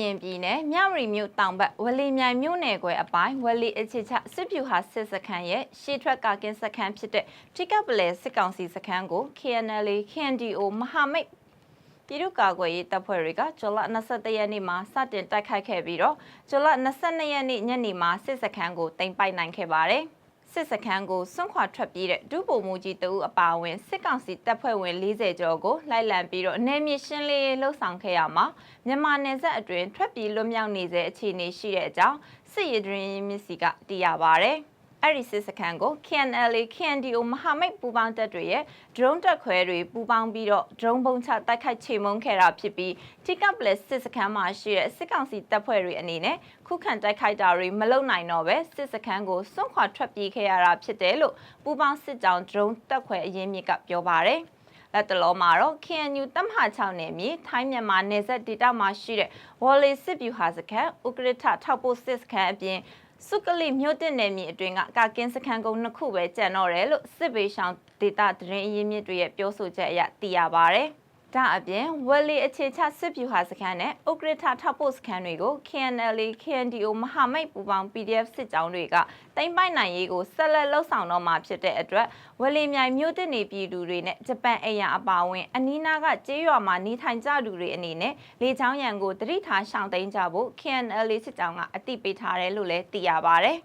ရင်ပြည်နယ်မြဝတီမြို့တောင်ဘက်ဝလီမြိုင်မြို့နယ်ကွယ်အပိုင်းဝလီအခြေချစစ်ဖြူဟာစစ်စခန်းရဲ့ရှေ့ထွက်ကကင်းစခန်းဖြစ်တဲ့ထိကပ်ပလဲစစ်ကောင်စီစခန်းကို KNL KNDO မဟာမိတ်ပြည်သူ့ကာကွယ်ရေးတပ်ဖွဲ့တွေကဇွန်လ22ရက်နေ့မှာစတင်တိုက်ခိုက်ခဲ့ပြီးတော့ဇွန်လ22ရက်နေ့ညနေမှာစစ်စခန်းကိုတင်ပိုက်နိုင်ခဲ့ပါတယ်။ စစ်စခန်းကိုစွန့်ခွာထွက်ပြေးတဲ့ဒုဗိုလ်မှူးကြီးတဦးအပါအဝင်စစ်ကောင်စီတပ်ဖွဲ့ဝင်40ကျော်ကိုလိုက်လံပြီးတော့နေမြေရှင်းလင်းရေးလှုပ်ဆောင်ခဲ့ရမှာမြန်မာနယ်စပ်အတွင်းထွက်ပြေးလွတ်မြောက်နေစေအခြေအနေရှိတဲ့အကြောင်းစစ်ရေးဒရင်မြစ်စီကသိရပါဗျ။ အဲ့ဒီစစ်စခန်းကို KNLA KNDO မဟာမိတ်ပူးပေါင်းတပ်တွေရဲ့ drone တက်ခွဲတွေပူးပေါင်းပြီးတော့ drone ပုံချတိုက်ခိုက်ချေမှုန်းခဲ့တာဖြစ်ပြီး Ticket Plus စစ်စခန်းမှာရှိတဲ့စစ်ကောင်စီတပ်ဖွဲ့တွေအနေနဲ့ခုခံတိုက်ခိုက်တာတွေမလုပ်နိုင်တော့ပဲစစ်စခန်းကိုစွန့်ခွာထွက်ပြေးခဲ့ရတာဖြစ်တယ်လို့ပူးပေါင်းစစ်ကြောင်း drone တက်ခွဲအရင်းမြစ်ကပြောပါတယ်။ လက်တလုံးမှာတော့ KNU တမဟာ6နယ်မြေထိုင်းမြန်မာနယ်စပ်ဒေသမှာရှိတဲ့ Wally စစ်ဗျူဟာစခန်းဥကရထထောက်ပို့စစ်စခန်းအပြင်စုကလိမြို့တင်နယ်မြေအတွင်းကကာကင်းစခန်းကုန်းနှစ်ခုပဲကျန်တော့တယ်လို့စစ်ဘေးရှောင်ဒေတာသတင်းအရင်းမြစ်တွေရဲ့ပြောဆိုချက်အရသိရပါဗျ။ ဒါအပြင်ဝက်လီအခြေချစစ်ဗျူဟာစခန်းနဲ့ဥကရထထောက်ပို့စခန်းတွေကို KNL KNDO မဟာမိတ်ပူးပေါင်း PDF စစ်ကြောင်းတွေကတင်ပိုက်နိုင်ရေးကိုဆက်လက်လှုပ်ဆောင်တော့မှာဖြစ်တဲ့အတွက်ဝက်လီမြိုင်မြို့တင်နေပြည်သူတွေနဲ့ဂျပန်အိမ်ယာအပါအဝင်အနီးနားကကျေးရွာမှာနေထိုင်ကြသူတွေအနေနဲ့လေချောင်းရံကိုတတိထားရှောင်တိန်ကြဖို့ KNL စစ်ကြောင်းကအသိပေးထားတယ်လို့လည်းသိရပါဗျ။